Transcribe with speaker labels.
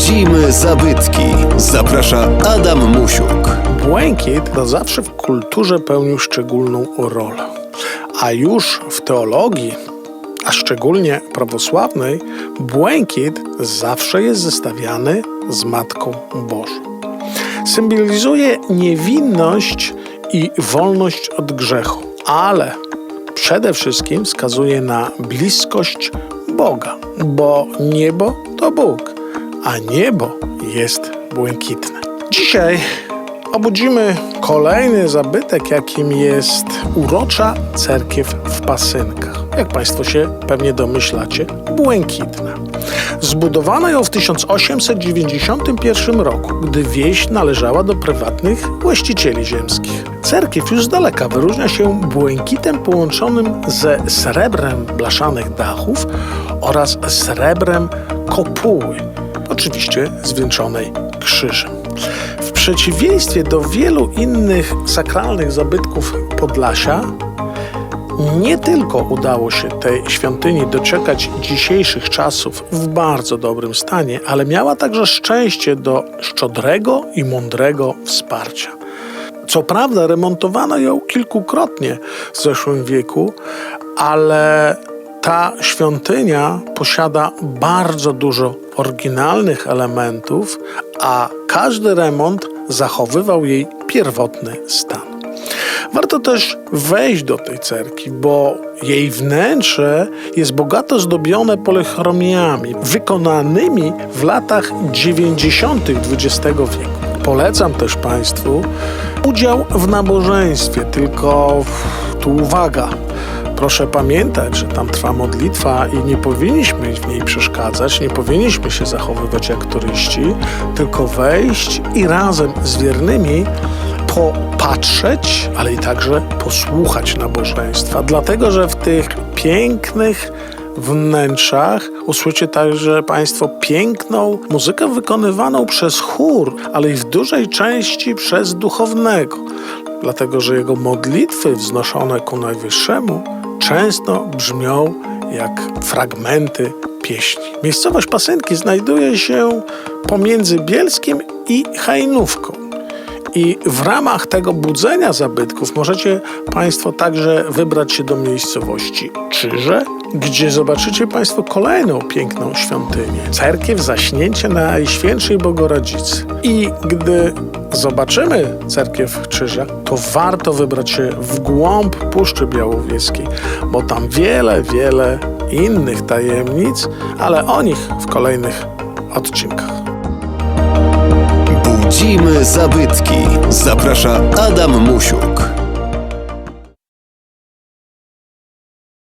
Speaker 1: Budzimy zabytki. Zaprasza Adam Musiuk.
Speaker 2: Błękit to zawsze w kulturze pełnił szczególną rolę. A już w teologii, a szczególnie prawosławnej, błękit zawsze jest zestawiany z Matką Bożą. Symbolizuje niewinność i wolność od grzechu, ale przede wszystkim wskazuje na bliskość Boga, bo niebo to Bóg, a niebo jest błękitne. Dzisiaj obudzimy kolejny zabytek, jakim jest urocza cerkiew w Pasynkach. Jak Państwo się pewnie domyślacie, błękitna. Zbudowano ją w 1891 roku, gdy wieś należała do prywatnych właścicieli ziemskich. Cerkiew już z daleka wyróżnia się błękitem połączonym ze srebrem blaszanych dachów oraz srebrem kopuły, oczywiście zwieńczonej krzyżem. W przeciwieństwie do wielu innych sakralnych zabytków Podlasia, nie tylko udało się tej świątyni doczekać dzisiejszych czasów w bardzo dobrym stanie, ale miała także szczęście do szczodrego i mądrego wsparcia. Co prawda, remontowano ją kilkukrotnie w zeszłym wieku, ale ta świątynia posiada bardzo dużo oryginalnych elementów, a każdy remont zachowywał jej pierwotny stan. Warto też wejść do tej cerkwi, bo jej wnętrze jest bogato zdobione polychromiami wykonanymi w latach 90. XX wieku. Polecam też Państwu udział w nabożeństwie, tylko tu uwaga. Proszę pamiętać, że tam trwa modlitwa i nie powinniśmy w niej przeszkadzać, nie powinniśmy się zachowywać jak turyści, tylko wejść i razem z wiernymi popatrzeć, ale i także posłuchać nabożeństwa. Dlatego, że w tych pięknych wnętrzach usłyszycie także Państwo piękną muzykę wykonywaną przez chór, ale i w dużej części przez duchownego. Dlatego, że jego modlitwy wznoszone ku Najwyższemu często brzmią jak fragmenty pieśni. Miejscowość Pasynki znajduje się pomiędzy Bielskiem i Hajnówką. I w ramach tego budzenia zabytków możecie Państwo także wybrać się do miejscowości Czyże, gdzie zobaczycie Państwo kolejną piękną świątynię. Cerkiew Zaśnięcia Najświętszej Bogorodzicy. I gdy zobaczymy cerkiew Czyża, to warto wybrać się w głąb Puszczy Białowieskiej, bo tam wiele, wiele innych tajemnic, ale o nich w kolejnych odcinkach.
Speaker 1: Budzimy zabytki. Zaprasza Adam Musiuk.